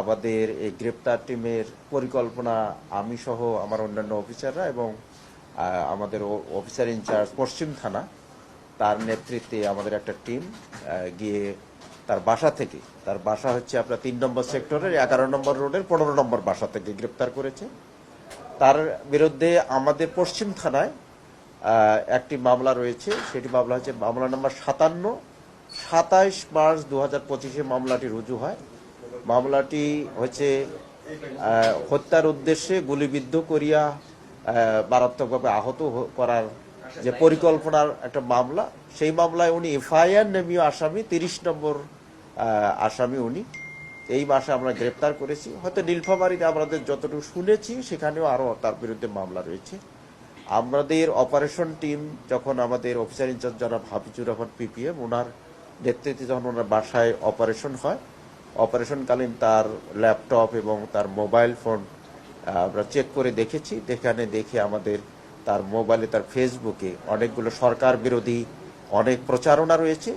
আমাদের এই গ্রেপ্তার টিমের পরিকল্পনা আমি সহ আমার অন্যান্য অফিসাররা এবং আমাদের অফিসার ইনচার্জ পশ্চিম থানা, তার নেতৃত্বে আমাদের একটা টিম গিয়ে তার বাসা থেকে, তার বাসা হচ্ছে আপনার তিন নম্বর সেক্টরের এগারো নম্বর রোডের পনেরো নম্বর বাসা থেকে গ্রেপ্তার করেছে। তার বিরুদ্ধে আমাদের পশ্চিম থানায় একটি মামলা রয়েছে, সেটি মামলা হচ্ছে মামলা নম্বর সাতান্ন, সাতাইশ মার্চ দু হাজার পঁচিশে মামলাটি রুজু হয়। মামলাটি হচ্ছে হত্যার উদ্দেশ্যে গুলিবিদ্ধ করিয়া মারাত্মকভাবে আহত করার যে পরিকল্পনার একটা মামলা, সেই মামলায় উনি এফআইআর নেমীয় আসামি, তিরিশ নম্বর আসামি উনি। এই মাসে আমরা গ্রেপ্তার করেছি। হয়তো নীলফামারীতে আমাদের যতটুকু শুনেছি, সেখানেও আরও তার বিরুদ্ধে মামলা রয়েছে। আমাদের অপারেশন টিম, যখন আমাদের অফিসার ইনচার্জ জনাব হাফিজুর রহমান পিপিএম ওনার নেতৃত্বে যখন ওনার বাসায় অপারেশন হয় অপারেশনকালীন তার ল্যাপটপ এবং তার মোবাইল ফোন আমরা চেক করে দেখেছি। যেখানে দেখে আমাদের তার মোবাইলে, তার ফেসবুকে অনেকগুলো সরকার বিরোধী অনেক প্রচারণা রয়েছে।